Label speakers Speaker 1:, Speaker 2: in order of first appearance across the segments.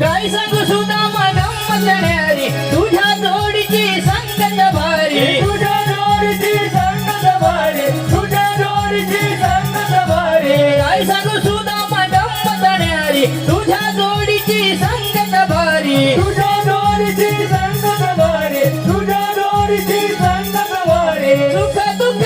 Speaker 1: काय सांगू सुद्धा गंमतण्यारी तुझ्या जोडीची संगत भारी.
Speaker 2: तुझ्या जोडीची संगत भारी तुझ्या जोडीची संगत भारी.
Speaker 1: काय सांगू सुद्धा गंमतण्यारी तुझ्या जोडीची संगत भारी.
Speaker 2: तुझ्या जोडीची संगत भारी तुझ्या जोडीची संगत भारी.
Speaker 1: सुख दुःख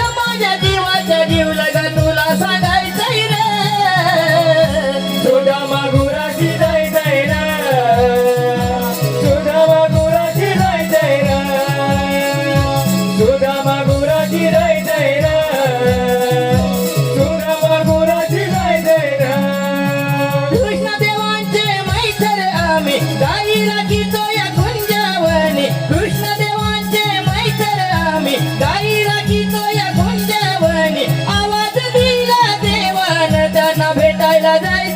Speaker 2: आम्ही गाईला गीतो या गुंजावने
Speaker 1: कृष्ण देवांचे मैत्र आम्ही गाईला गीतो या गुंजावने आवाज दिला देवान त्यांना भेटायला जाय